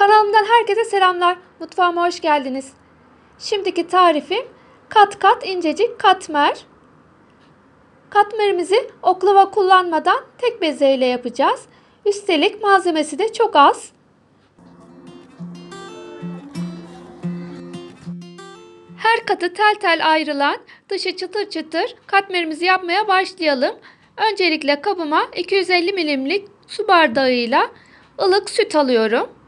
Kanalımdan herkese selamlar. Mutfağıma hoş geldiniz. Şimdiki tarifim kat kat incecik katmer. Katmerimizi oklava kullanmadan tek bezeyle yapacağız. Üstelik malzemesi de çok az. Her katı tel tel ayrılan dışı çıtır çıtır katmerimizi yapmaya başlayalım. Öncelikle kabıma 250 milimlik su bardağıyla ılık süt alıyorum.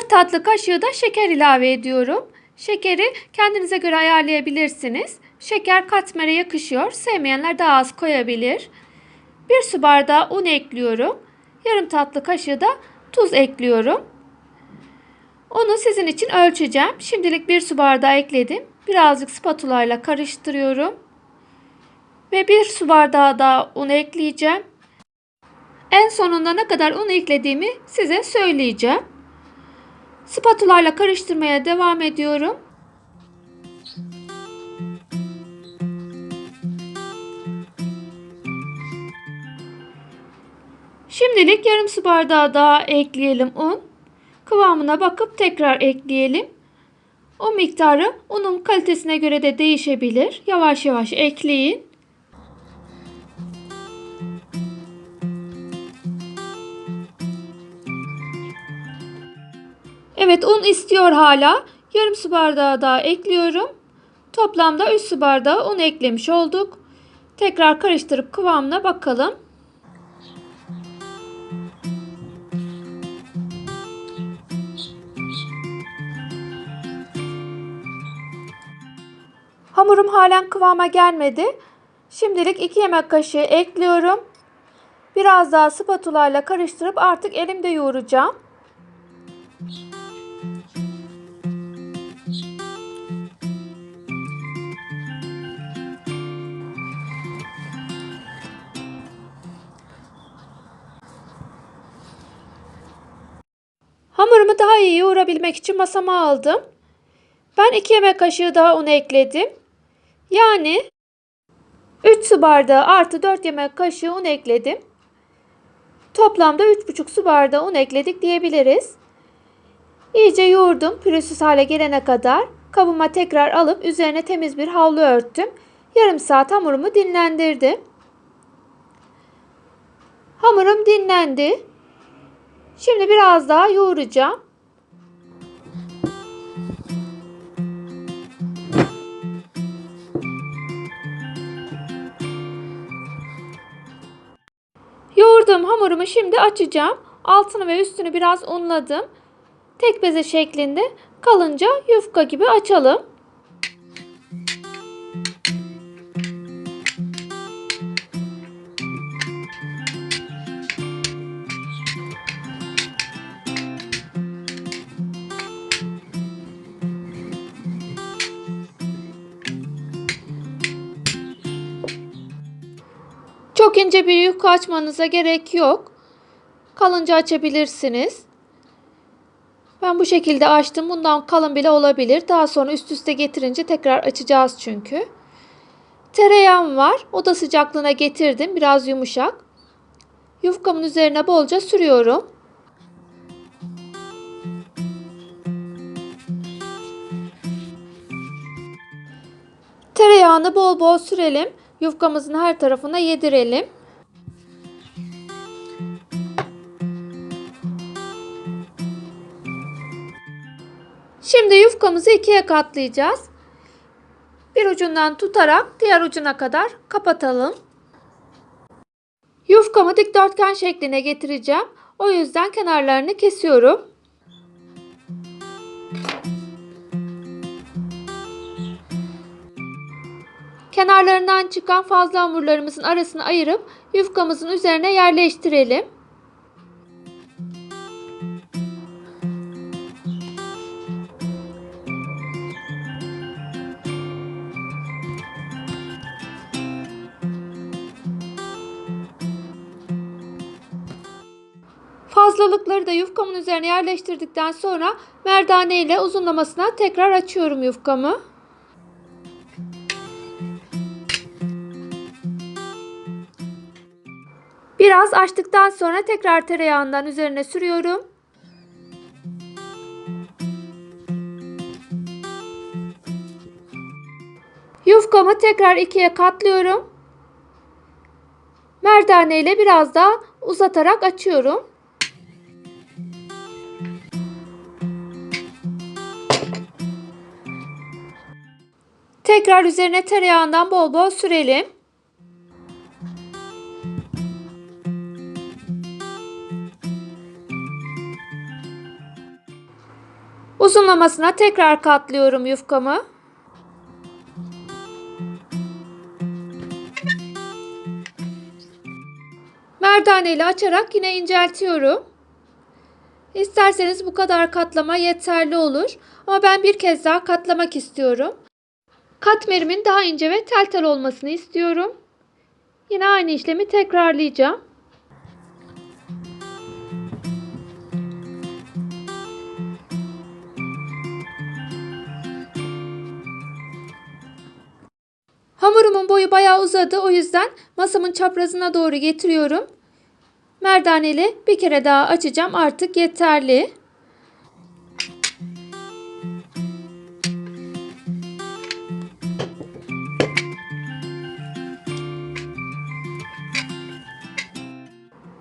4 tatlı kaşığı da şeker ilave ediyorum. Şekeri kendinize göre ayarlayabilirsiniz. Şeker katmere yakışıyor. Sevmeyenler daha az koyabilir. 1 su bardağı un ekliyorum. Yarım tatlı kaşığı da tuz ekliyorum. Onu sizin için ölçeceğim. Şimdilik 1 su bardağı ekledim. Birazcık spatula ile karıştırıyorum. Ve 1 su bardağı daha un ekleyeceğim. En sonunda ne kadar un eklediğimi size söyleyeceğim. Spatula ile karıştırmaya devam ediyorum. Şimdilik yarım su bardağı daha ekleyelim un. Kıvamına bakıp tekrar ekleyelim. O miktarı unun kalitesine göre de değişebilir. Yavaş yavaş ekleyin. Evet un istiyor hala. Yarım su bardağı daha ekliyorum. Toplamda 3 su bardağı un eklemiş olduk. Tekrar karıştırıp kıvamına bakalım. Hamurum halen kıvama gelmedi. Şimdilik 2 yemek kaşığı ekliyorum. Biraz daha spatula ile karıştırıp artık elimde yoğuracağım. Hamurumu daha iyi yoğurabilmek için masama aldım. Ben 2 yemek kaşığı daha un ekledim. Yani 3 su bardağı artı 4 yemek kaşığı un ekledim. Toplamda 3,5 su bardağı un ekledik diyebiliriz. İyice yoğurdum pürüzsüz hale gelene kadar. Kabıma tekrar alıp üzerine temiz bir havlu örttüm. Yarım saat hamurumu dinlendirdim. Hamurum dinlendi. Şimdi biraz daha yoğuracağım. Yoğurduğum hamurumu şimdi açacağım. Altını ve üstünü biraz unladım. Tek beze şeklinde kalınca yufka gibi açalım. Çok ince bir yufka açmanıza gerek yok. Kalınca açabilirsiniz. Ben bu şekilde açtım. Bundan kalın bile olabilir. Daha sonra üst üste getirince tekrar açacağız çünkü. Tereyağım var. Oda sıcaklığına getirdim. Biraz yumuşak. Yufkamın üzerine bolca sürüyorum. Tereyağını bol bol sürelim. Yufkamızın her tarafına yedirelim. Şimdi yufkamızı ikiye katlayacağız. Bir ucundan tutarak diğer ucuna kadar kapatalım. Yufkamı dikdörtgen şekline getireceğim. O yüzden kenarlarını kesiyorum. Kenarlarından çıkan fazla hamurlarımızın arasını ayırıp yufkamızın üzerine yerleştirelim. Fazlalıkları da yufkamın üzerine yerleştirdikten sonra merdane ile uzunlamasına tekrar açıyorum yufkamı. Biraz açtıktan sonra tekrar tereyağından üzerine sürüyorum. Yufkamı tekrar ikiye katlıyorum. Merdane ile biraz daha uzatarak açıyorum. Tekrar üzerine tereyağından bol bol sürelim. Uzunlamasına tekrar katlıyorum yufkamı. Merdane ile açarak yine inceltiyorum. İsterseniz bu kadar katlama yeterli olur. Ama ben bir kez daha katlamak istiyorum. Katmerimin daha ince ve tel tel olmasını istiyorum. Yine aynı işlemi tekrarlayacağım. Hamurumun boyu bayağı uzadı. O yüzden masamın çaprazına doğru getiriyorum. Merdaneli bir kere daha açacağım. Artık yeterli.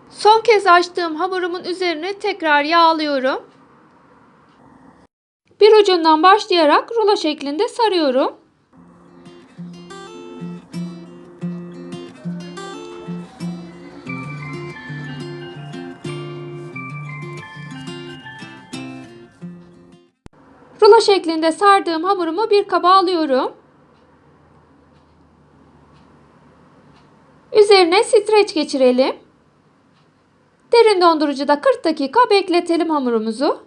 Son kez açtığım hamurumun üzerine tekrar yağlıyorum. Bir ucundan başlayarak rulo şeklinde sarıyorum. Şeklinde sardığım hamurumu bir kaba alıyorum. Üzerine streç geçirelim. Derin dondurucuda 40 dakika bekletelim hamurumuzu.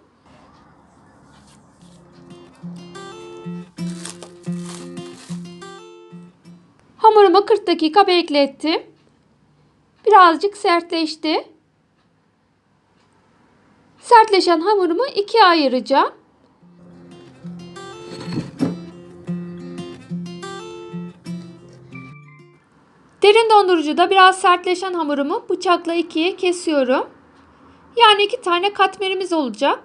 Hamurumu 40 dakika beklettim. Birazcık sertleşti. Sertleşen hamurumu ikiye ayıracağım. Derin dondurucuda biraz sertleşen hamurumu bıçakla ikiye kesiyorum. Yani iki tane katmerimiz olacak.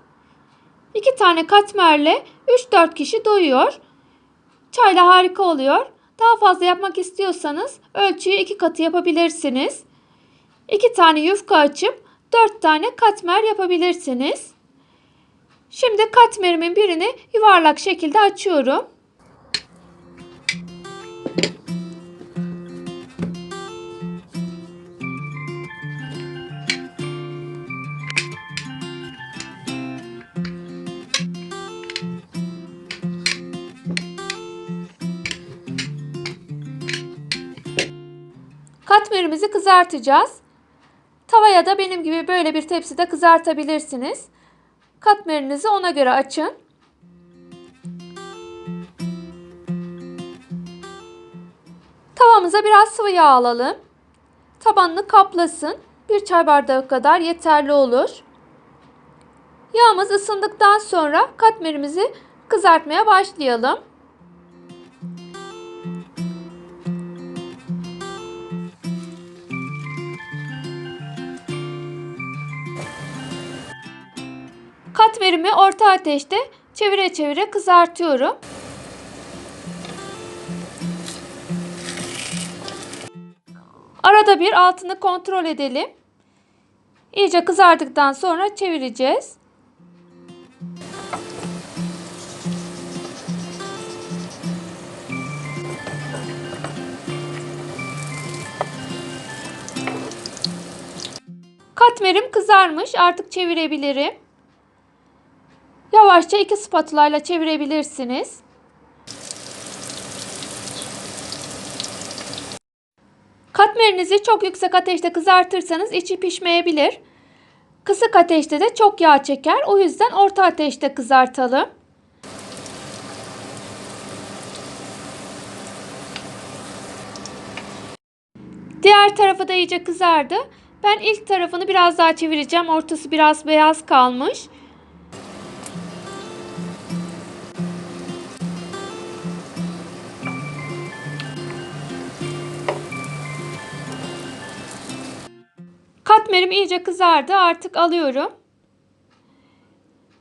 İki tane katmerle 3-4 kişi doyuyor. Çayla harika oluyor. Daha fazla yapmak istiyorsanız ölçüyü iki katı yapabilirsiniz. İki tane yufka açıp 4 tane katmer yapabilirsiniz. Şimdi katmerimin birini yuvarlak şekilde açıyorum. Katmerimizi kızartacağız. Tavaya da benim gibi böyle bir tepside kızartabilirsiniz. Katmerinizi ona göre açın. Tavamıza biraz sıvı yağ alalım. Tabanını kaplasın. Bir çay bardağı kadar yeterli olur. Yağımız ısındıktan sonra katmerimizi kızartmaya başlayalım. Katmerimi orta ateşte çevire çevire kızartıyorum. Arada bir altını kontrol edelim. İyice kızardıktan sonra çevireceğiz. Katmerim kızarmış. Artık çevirebilirim. Yavaşça iki spatula ile çevirebilirsiniz. Katmerinizi çok yüksek ateşte kızartırsanız içi pişmeyebilir. Kısık ateşte de çok yağ çeker. O yüzden orta ateşte kızartalım. Diğer tarafı da iyice kızardı. Ben ilk tarafını biraz daha çevireceğim. Ortası biraz beyaz kalmış. Katmerim iyice kızardı. Artık alıyorum.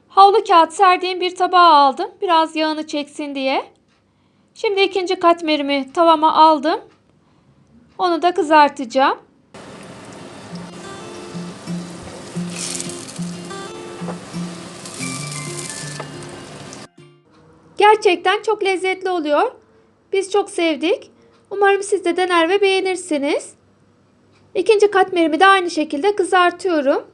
Havlu kağıt serdiğim bir tabağa aldım. Biraz yağını çeksin diye. Şimdi ikinci katmerimi tavama aldım. Onu da kızartacağım. Gerçekten çok lezzetli oluyor. Biz çok sevdik. Umarım siz de dener ve beğenirsiniz. İkinci katmerimi de aynı şekilde kızartıyorum.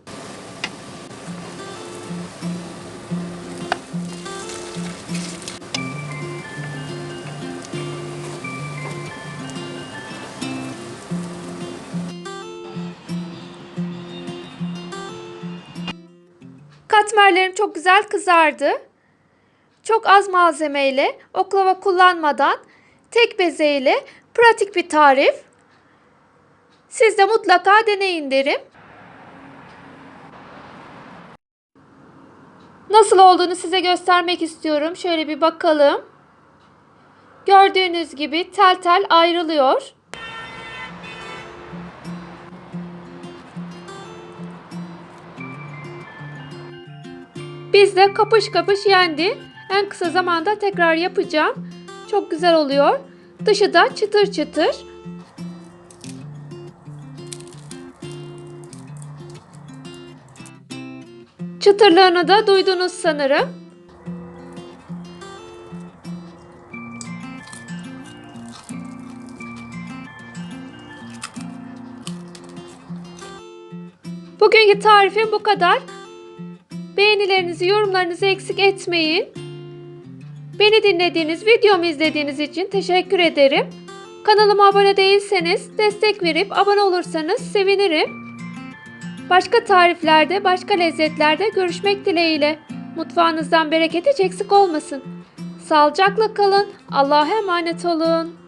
Katmerlerim çok güzel kızardı. Çok az malzemeyle, oklava kullanmadan tek bezeyle pratik bir tarif. Siz de mutlaka deneyin derim. Nasıl olduğunu size göstermek istiyorum. Şöyle bir bakalım. Gördüğünüz gibi tel tel ayrılıyor. Biz de kapış kapış yendi. En kısa zamanda tekrar yapacağım. Çok güzel oluyor. Dışı da çıtır çıtır. Çıtırlığını da duydunuz sanırım. Bugünkü tarifim bu kadar. Beğenilerinizi, yorumlarınızı eksik etmeyin. Beni dinlediğiniz, videomu izlediğiniz için teşekkür ederim. Kanalıma abone değilseniz destek verip abone olursanız sevinirim. Başka tariflerde, başka lezzetlerde görüşmek dileğiyle. Mutfağınızdan bereket hiç eksik olmasın. Sağlıcakla kalın. Allah'a emanet olun.